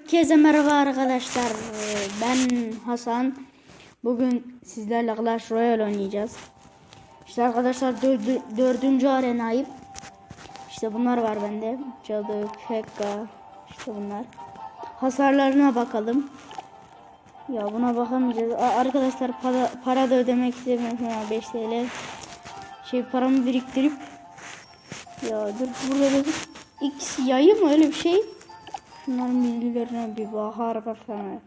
Herkese merhaba arkadaşlar. Ben Hasan. Bugün sizlerle Clash Royale oynayacağız. İşte arkadaşlar dördü, dördüncü arenayım. İşte bunlar var bende. Cadı, Pekka. İşte bunlar. Hasarlarına bakalım. Ya buna bakamayacağız. Arkadaşlar para, para da ödemek istemiyorum. Ha, 5 TL. Şey paramı biriktirip ya dur burada bir X yayı mı öyle bir şey? Şunların bilgilerine bir bakar bakalım.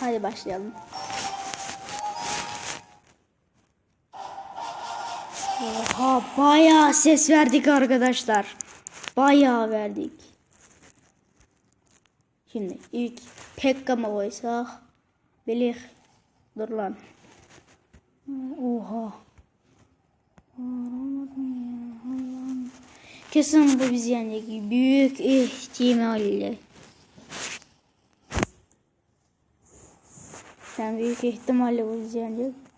Hadi başlayalım. Oha bayağı ses verdik arkadaşlar. Bayağı verdik. Şimdi ilk Pekka mı koysak? Belih. Dur lan. Oha. Kesin bu biz yenecek. Büyük ihtimalle. Sen büyük ihtimalle bu biz yenecek.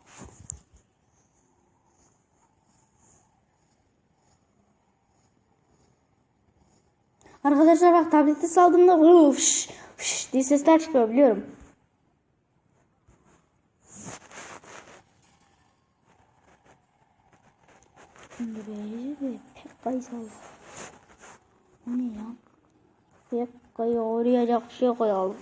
Arkadaşlar bak tableti saldığımda vuş vuş diye sesler çıkıyor biliyorum. Şimdi böyle Pekka'yı sal. O ne ya? Pekka'yı orayacak şey koyalım.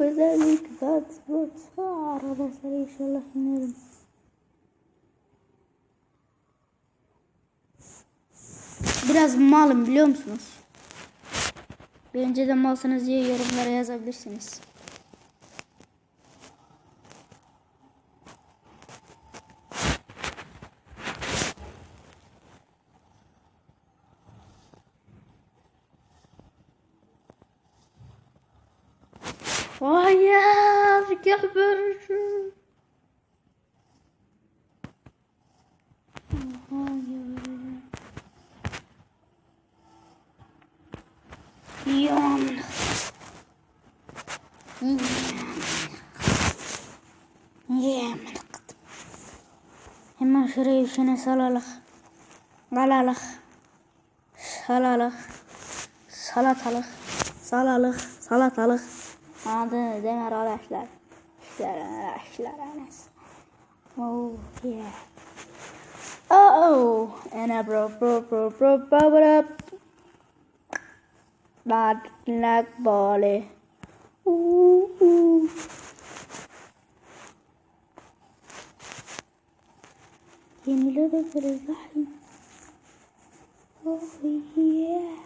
Bezelik zat zat arkadaşlar inşallah inerim. Biraz malım biliyor musunuz? Bir önceden malsınız diye yorumlara yazabilirsiniz. Hayır, geberdim. Hayır. Yandık. Yemedik. Hemen şuraya işine salalık. Galalık. Salalık. Salatalık. Salalık. Salatalık. Anladınız değil mi arkadaşlar? Arkadaşlar, arkadaşlar, Oh yeah. Oh, and I bro bro bro bro bro it up. Bad luck body. Ooh, ooh. يعني لعبة في الزحمة اوه ياه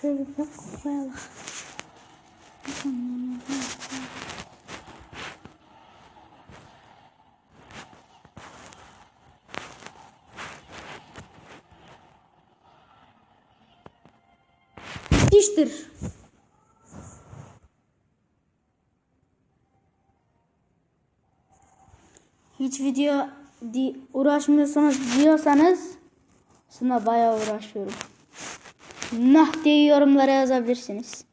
شو بفكر Bitmiştir. Hiç video uğraşmıyorsanız diyorsanız aslında bayağı uğraşıyorum. Nah diye yorumlara yazabilirsiniz.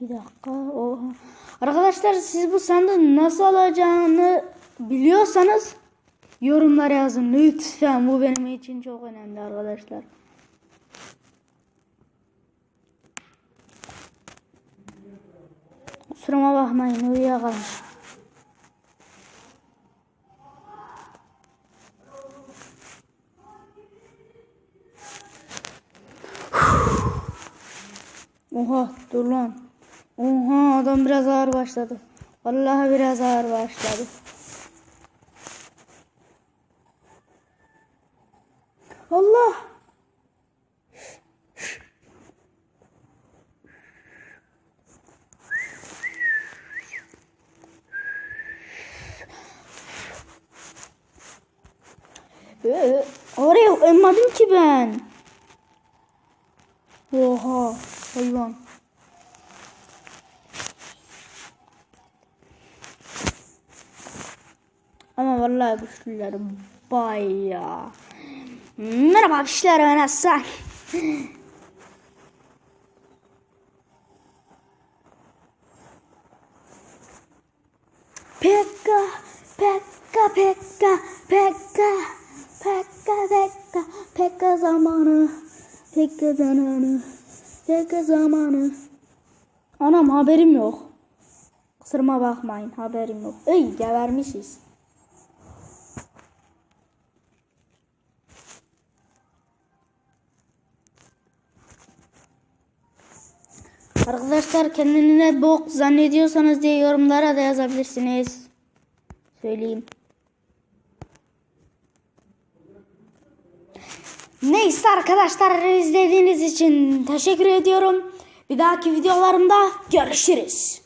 Bir dakika. Oha. Arkadaşlar siz bu sandığı nasıl alacağını biliyorsanız yorumlara yazın lütfen. Bu benim için çok önemli arkadaşlar. Kusuruma bakmayın uyuyakalmış. Oha dur lan. Oha adam biraz ağır başladı. Vallahi biraz ağır başladı. Allah. Ee, oraya emmadım ki ben. Oha hayvan. Vallahi güçlüler bayağı. Merhaba kişiler ben Hasan. Pekka, pekka, pekka, pekka, pekka, pekka, pekka zamanı, pekka zamanı, pekka zamanı. Anam haberim yok. Kusuruma bakmayın haberim yok. Ey gebermişiz. Arkadaşlar kendine bok zannediyorsanız diye yorumlara da yazabilirsiniz. Söyleyeyim. Neyse arkadaşlar izlediğiniz için teşekkür ediyorum. Bir dahaki videolarımda görüşürüz.